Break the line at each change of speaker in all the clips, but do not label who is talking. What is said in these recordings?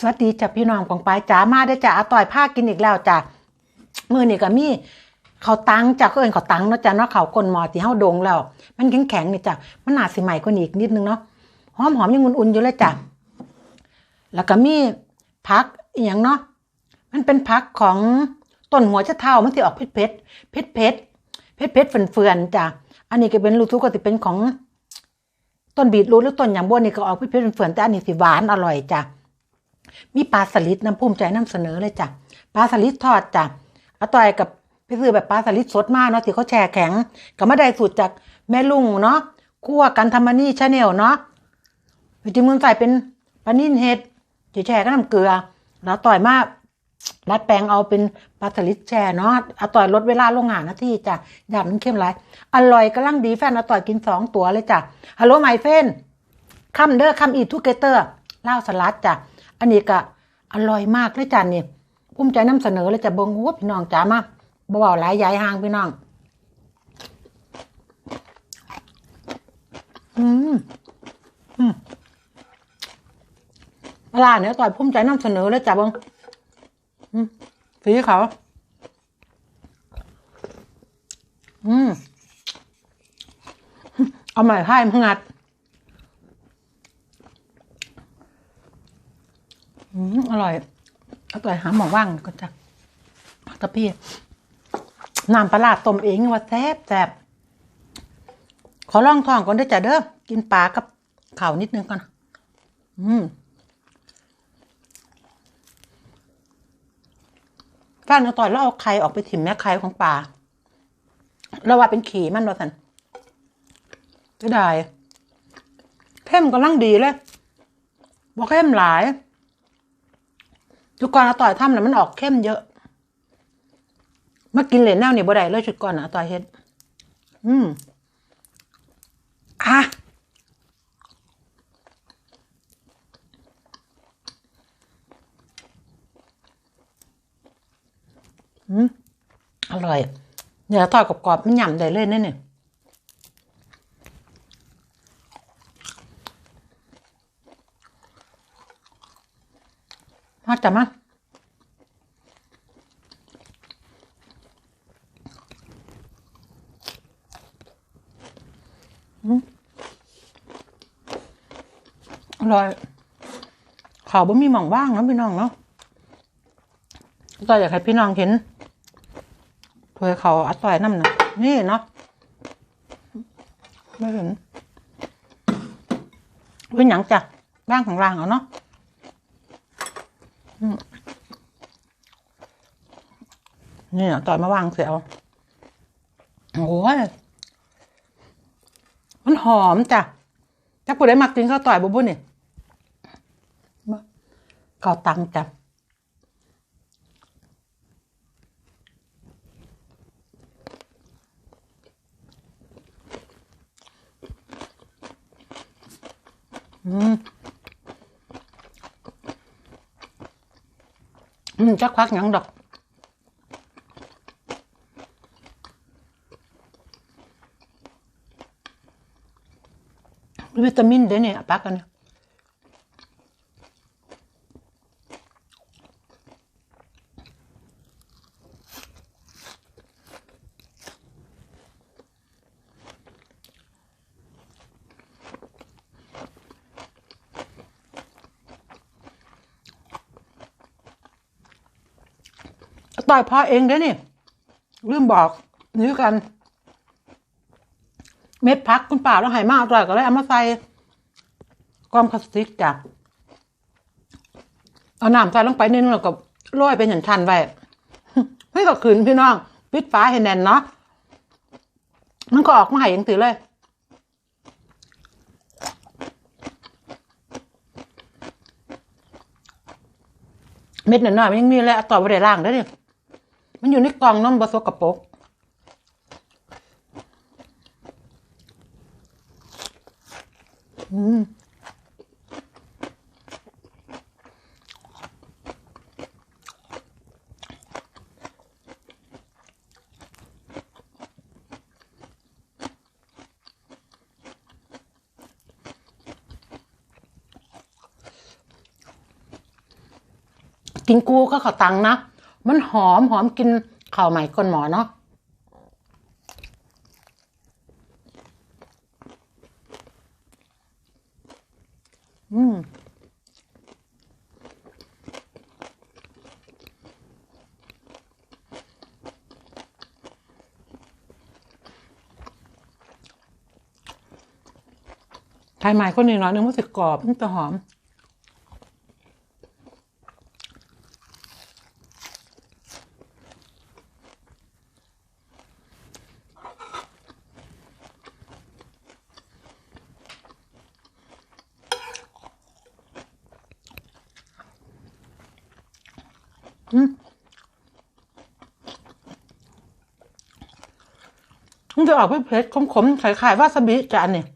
สวัสดีจ้ะพี่น้องของปายจ๋ามาได้จ้ะอาต่อยผ้ากินอีกแล้วจ้ะมือนี่ก็มีเขาตังจ้ะเขาเอินเขาตังเนาะจ้ะเนาะเขาก้นหมอที่เฮาดงแล้ว มันแข็งแข็งนี่จ้ะมันหนาสิใหม่กว่านี้อีกนิดนึงเนาะหอมหอมยังอุ่นๆอยู่เลยจ้ะแล้วก็มีพักอีหยังเนาะมันเป็นพักของต้นหัวจะเท่ามันสิออกเผ็ดเผ็ดเผ็ดเผ็ดเผ็ดเผ็ดๆเฟื่อนๆจ้ะอันนี้ก็เป็นรู้ทุกก็สิเป็นของต้นบีทรูทหรือต้นหยางบัวนี่ก็ออกเผ็ดๆเฟื่อนแต่อันนี้สิหวานอร่อยจ้ะ มีปลาสลิดน้ำภูมิใจนำเสนอเลยจ้ะปลาสลิดทอดจ้ะอาต่อยกับไปซื้อแบบปลาสลิดสดมากเนาะที่เขาแช่แข็งก็ไม่ได้สูตรจากแม่ลุงเนาะคั่วกันทำมานี่ชาแนลเนาะวิธีมือใส่เป็นปลานิ่นเห็ดที่แช่ก็น้ำเกลือ แล้วต่อยมากรัดแปลงเอาเป็นปลาสลิดแช่เนาะอาต่อยลดเวลาลงหานาทีจ้ะอยากมันเข้มไรอร่อยกำลังดีแฟนอาต่อยกินสองตัวเลยจ้ะฮัลโหลไมเฟนคัมเดอร์คัมอีทูเกเตอร์เล่าสลัดจ้ะ อันนี้ก็อร่อยมากเลยจ้ะนี่ภูมิใจนำเสนอเลยจ้ะเบิ่งโอ้พี่น้องจ๋ามาบ่เว้าหลายยายห่างพี่น้อง อืมอืมปลาเนี่ยต่อยภูมิใจนำเสนอเลยจ้ะเบิ่งอืมฝีเขาอืมเอาใหม่ให้มึงงัด อร่อย อร่อยหาหมอว่างก็จะตะพี่น้ำปลาร้าต้มเองว่าแซ่บแซ่บขอลองท้องก่อนได้จ้ะเด้อ กินปลากับข่าวนิดนึงก่อน อืมก้านเอาต่อยแล้วเอาไข่ออกไปถิ่มแม่ไข่ของปลาแล้วว่าเป็นขี่มันว่าสันจะได้เข้มกำลังดีเลยบ่เข้มหลาย ชุดก่อนอาต่อยทำน่ะมันออกเข้มเยอะมากินเหรียญแนวนี่บ่ได้เลยชุดก่อนนะอาต่อยเฮ็ด อืมอะอืมอร่อย เดี๋ยวทอดกรอบๆมันหย่ำได้เลยเนี่ย ห่าจับมาอร่อยข่าวบ่มีหม่องว่างนะพี่น้องเนาะต่อยอยากให้พี่น้องเห็นถ้วยเขาอัดต่อยน้ำนะนี่เนาะไม่เห็นเป็นหยังจ้ะร่างของร่างเอาเนาะ นี่เนาะต่อยมาวางเสียเอาโอ้ยมันหอมจ้ะถ้าผู้ใดมักกินข้าวต่อยบุบุนี่มาข้าวตังจ้ะอืม อืมจักควักหยัง ตามินเด้เนี่ยปักกันเนี่ยต่อยพ่อเองเด้นี่ลืมบอกนี่กัน เม็ดพักคุณป่าแล้วหายมากต่อยก็เลยเอามาใส่กล้องพลาสติกจ้ะเอาน้ำใส่ลงไปนิดนึงแล้วก็โรยเป็นอย่างชันไว้ไม่ก็ขืนพี่น้อง ปิดฟ้าให้แน่นเนาะมันก็ออกมาหายอย่างตือเลยเม็ดหน่อยๆมันยังมีเลยต่อไปได้ล่างได้ดิ มันอยู่ในกล่องน้ำบะสกปรกอืมกินกูก็ข้าตังนะ มันหอมหอมกินข้าวใหม่ก้นหมอเนาะอืมไทยใหม่คนนี้น้อยนึงมันสิกรอบมันจะหอม อืม มันจะออกเผ็ดๆขมๆคล้ายๆวาซาบิจานเนี่ย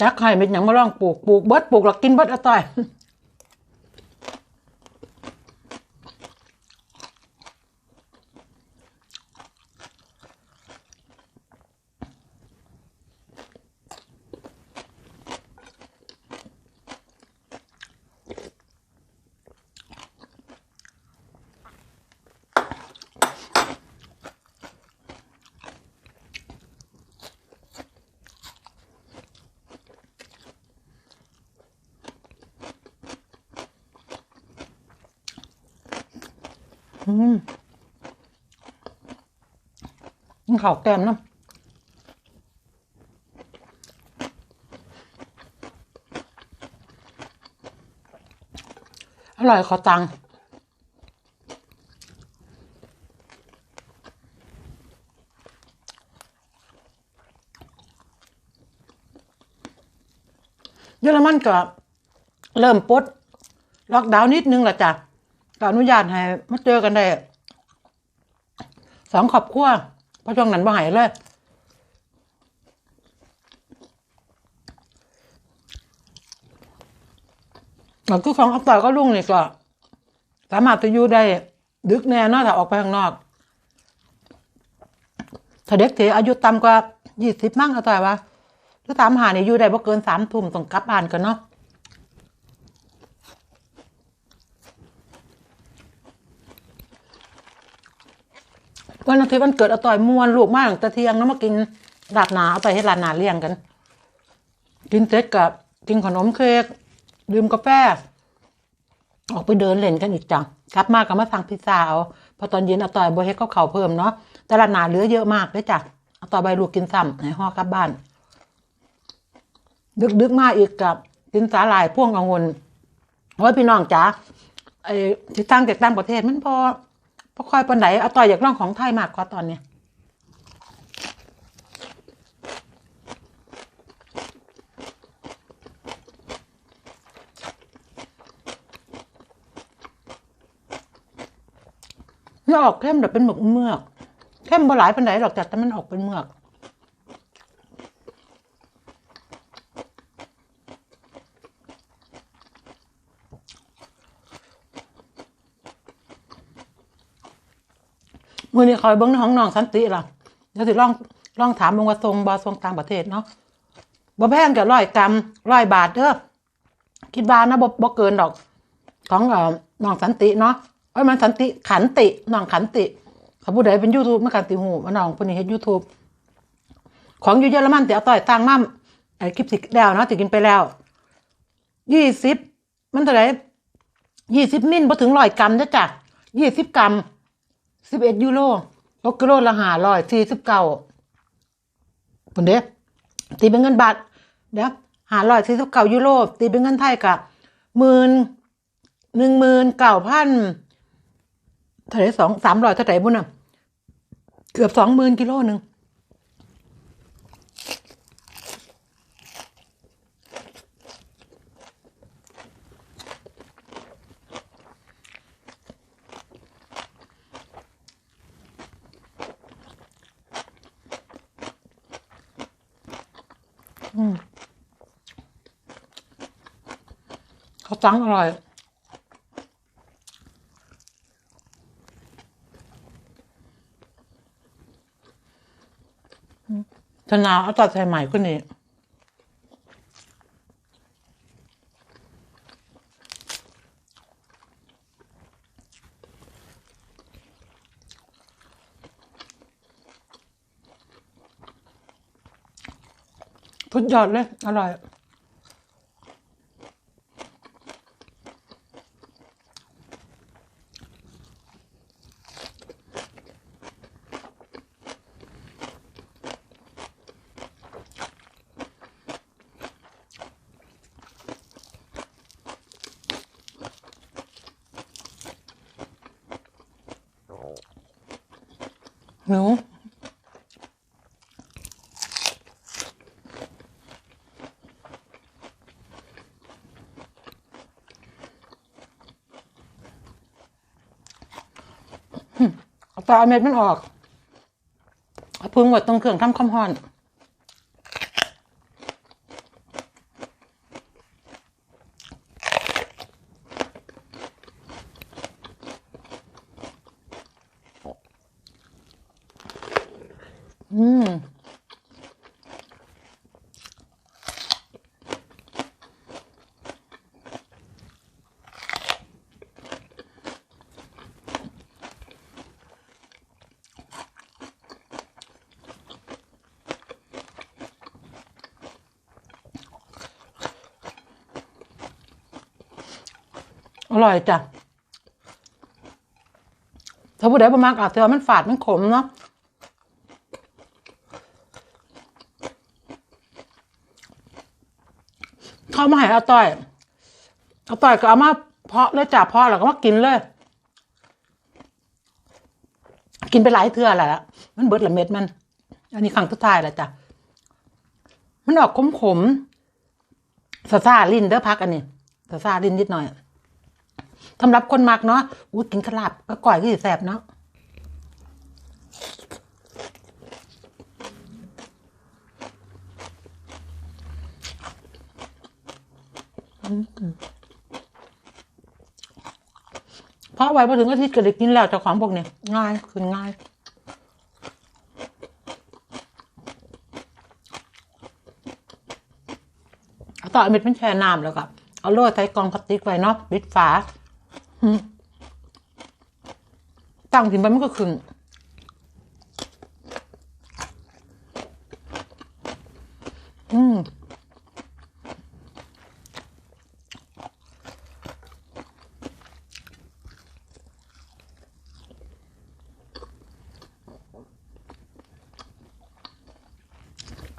จักไข่เป็นอย่างมาลองปลูกปลูกเบิดปลูกหลักกินเบิดอร่อย นข้าวแกมน้ำอร่อยขอตังค์เยอรมันก็เริ่มปลดล็อกดาวน์นิดนึงและจ้ะ ก็อนุญาตให้มาเจอกันได้สองครอบครัวเพราะช่วงนั้นบ่หายเลยแล้วก็ของอัปต่อยก็ลุ่งนี่ก็สามารถจะอยู่ได้ ดึกแน่นอะถ้าออกไปข้างนอก ถ้าเด็กเถอายุต่ำกว่ายี่สิบมั่งเอาต่อยวะถ้าตามหาเนี่ยอยู่ได้บ่เกินสามทุ่มต้องกลับบ้านกันเนาะ วันอาทิตย์วันเกิดอาต่อยมวนลูกมากต่เทียงแล้วมากินลาดหนาเอาไปให้ลาดหนาเลี้ยงกัน กินเสร็จกับกินขนมเค้กดื่มกาแฟออกไปเดินเล่นกันอีกจังกลับมาก็มาสั่งพิซซ่าเอาพอตอนเย็นอาต่อยบเฮ็ดข้าวเข่าเพิ่มเนาะแต่ลาดหนาเหลือเยอะมากเลยจ้ะอาต่อยใบลูกกินซ้ำให้ห่อกลับบ้าน ดึกดึกมาอีกกับกินสาหร่ายพ่วงองุ่นโอ้ยพี่น้องจ๋าไอ้ที่ตั้งจากต่างประเทศมันพอ พอคอยปนไหนเอาต่อยอยากลองของไทยมากกว่าตอนเนี้ยมันออกเข้มแบบเป็นหมึกเมือกเข้มบ่หลายปนไหนหรอกแต่มันออกเป็นเมือก มือนี้คอยเบิ้งในห้องน้องสันติล่ะเดี๋ยวสิลองลองถามมงว่าทรงบอทรงต่างประเทศเนาะบ่แพงกับร้อยกรัมร้อยบาทเด้อคิดว่านะบ่บ่เกินดอก ของเอ่อน้องสันติเนาะเอ้ยมันสันติขันติน้องขันติเขาผู้ใดเป็นยูทูบมากันติหูมาน้องคนนี้เฮ็ดยูทูบของอยู่เยอรมันแต่เอาต่อยตังมั่มไอ้คลิปสิแล้วเนาะติกินไปแล้วยี่สิบมันเท่าไหร่ยี่สิบมิลพอถึงร้อยกรัมเด้อจ้ะยี่สิบกรัม สิบเอ็ดยูโรตกกิโลละห้าร้อยสี่สิบเก้าปุ่นเด้ตีเป็นเงินบาทเดี๋ยวห้าร้อยสี่สิบเก้ายูโรตีเป็นเงินไทยกะหมื่นหนึ่งหมื่นเก้าพันเท่าไรสองสามร้อยเท่าไรบุญอะ เกือบสองหมื่นกิโลหนึ่ง เขาตังอร่อยธนาเอาตัดใส่ใหม่คนนี้ ทุด ยอดเลย อร่อยหนู เอาตาเอาเม็ดมันออกพึ่งไว้ตรงเครื่องทำความร้อน อืม อร่อยจ้ะถ้าผู้ใดประมากอาจจะว่ามันฝาดมันขมเนาะเข้ามาให้อาต้อยอาต้อยก็เอามาเพาะเลยจ้ะเพาะแล้วก็มากินเลย กินไปหลายเทื่อแหละมันเบิดละเม็ดมัน อันนี้ครั้งสุดท้ายแล้วจ้ะมันออกขมขมซาซาลิ้นเด้อพักอันนี้ซาซาลิ้นนิดหน่อย สำหรับคนมักเนาะอู้กินกระลาบก็ก่อยก็สิแสบเนาะเพราะไว้พอถึงอาทิตย์ก็ได้กินแล้วเจ้าของพวกนี้ง่ายคือง่ายต่อเอเม็ดมันแช่น้ำแล้วก็เอาโรยใส่กล่องพลาสติกไว้เนาะปิดฝา ตั้งทิ้งไปมันก็ขึ้นอืม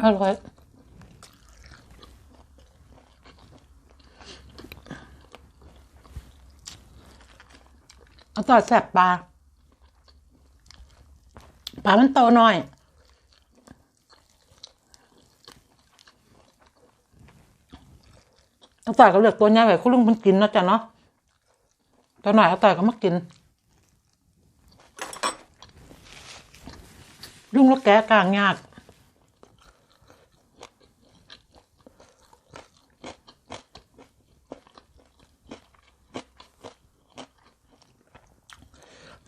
อร่อย เอาต่อแสบปลาปลามันโตหน่อยเอาต่อยก็เลือกตัวใหญ่ไว้คุณลุงมันกินนะจ้ะเนาะตัวหน่อยเอาต่อยก็มากิน ลุงแล้วแกะกลางยาก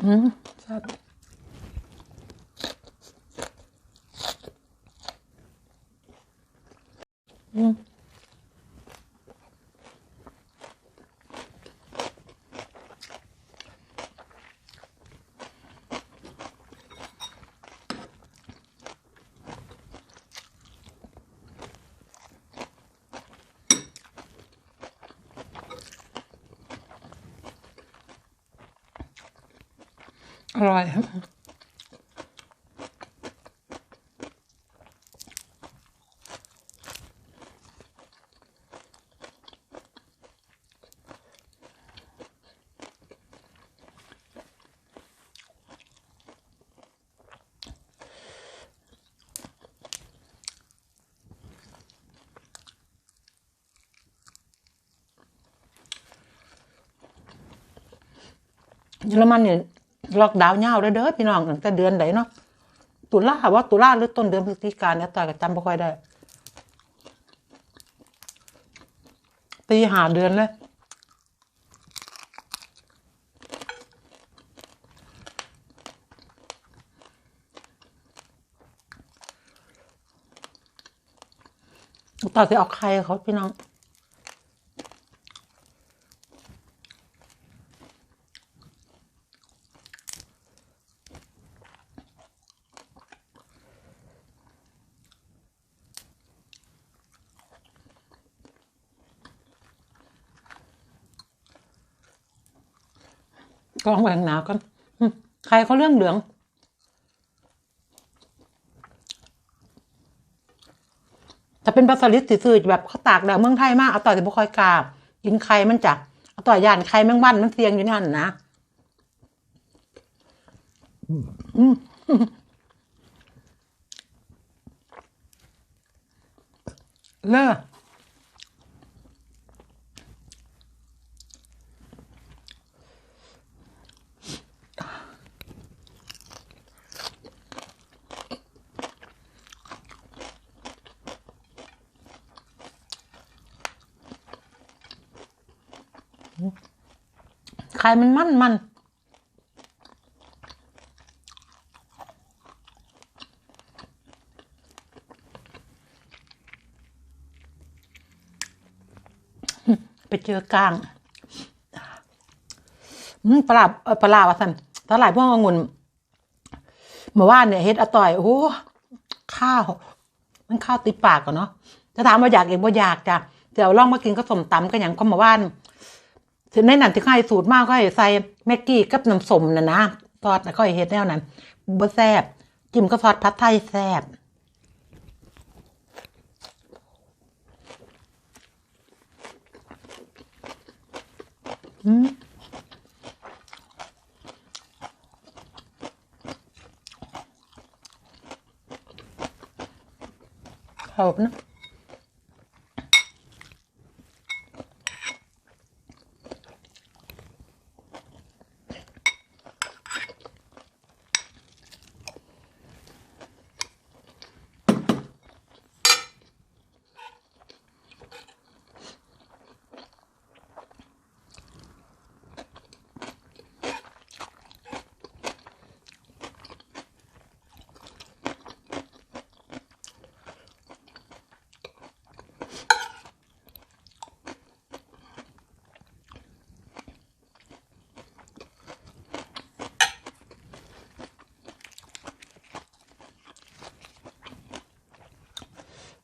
อืม ร่อยเยอรมันเนี่ย ล็อกดาวน์ยาวเลยเด้อพี่น้องตั้งแต่เดือนไหนเนาะตุลาว่าตุลาหรือต้นเดือนพฤศจิกายนเนี่ยต่อยก็จำไม่ค่อยได้ ตีหาเดือนเลยต่อจะเอาใครเขาพี่น้อง กองแหวงหนาวกันใครเขาเรื่องเหลือง ถ้าเป็นปลาสลิดสื่อแบบเขาตากแดดเมืองไทยมากเอาต่อยแต่บุคอยกากินไข่มันจักเอาต่อยยานไข่แมงวันมันเสียงอยู่นั่นนะอืมเลอ ข่มันมันมันไปเจอกลางอืมปลาเอ่อปลาว่าสันตลาดพวกองุ่นเมื่อวานเนี่ยเฮ็ดอต่อย โอ้โหข้าว มันข้าวติดปากก่อนเนาะจะถามว่าอยากเองว่าอยากจ้ะเดี๋ยวลองมากินก็สมตำกันอย่างก็มาว่าน ถึงในนั้นที่ใครสูตรมากก็ให้ใส่แม็กกี้กับน้ำส้มนะนะซอสก็ให้เฮ็ดแนวนั้นบ่แซ่บจิ้มก็ซอสผัดไทยแซ่บอืมหอมนะ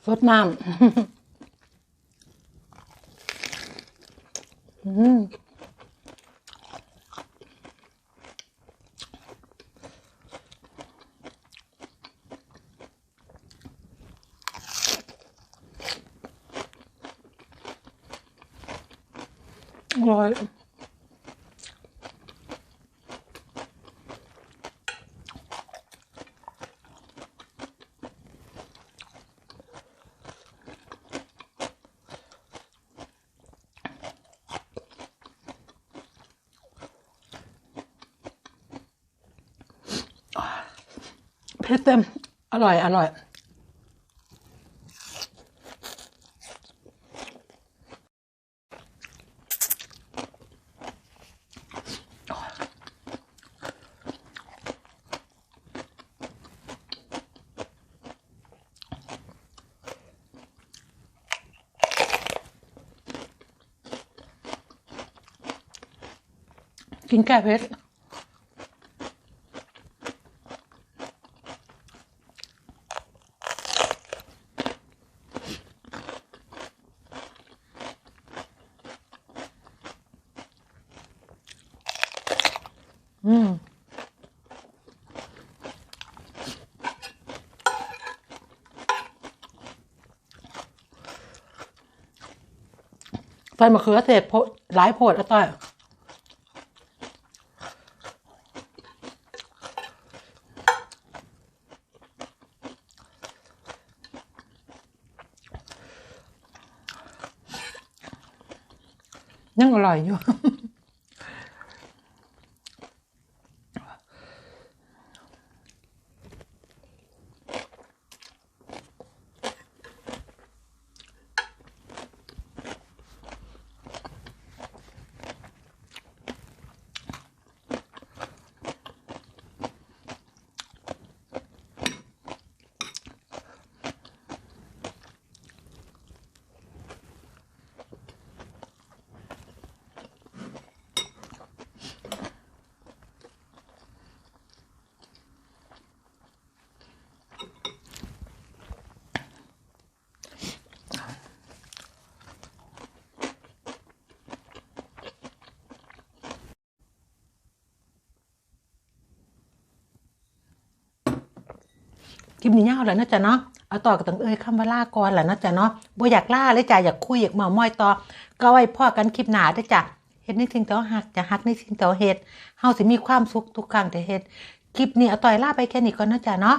สดน้ำ อืมอร่อย เผ็ดเต็ม อร่อย อร่อย กินแก้เผ็ดอืม ใส่มะเขือเทศโพดหลายโพดอะต้อยยังอร่อยอยู่ คลิปนี้ยาวแล้วนาะจ๊ะเนาะเอาต่อกับตังเอ้ยคำว่าล่าก่อนแหละนาะจ๊ะเนาะบ่อยากล่าเลยจ้ะอยากคุยอยากเมามอยต่อ ก็ไว้พ่อกันคลิปหนาได้จ้ะเฮ็ดในสิ่งที่เราหักจะหักในสิ่งที่เราเฮ็ดเฮาสิมีความสุขทุกครั้งที่เฮ็ดคลิปนี้เอาต่อยล่าไปแค่นี้ก่อนนาะจ๊ะเนาะ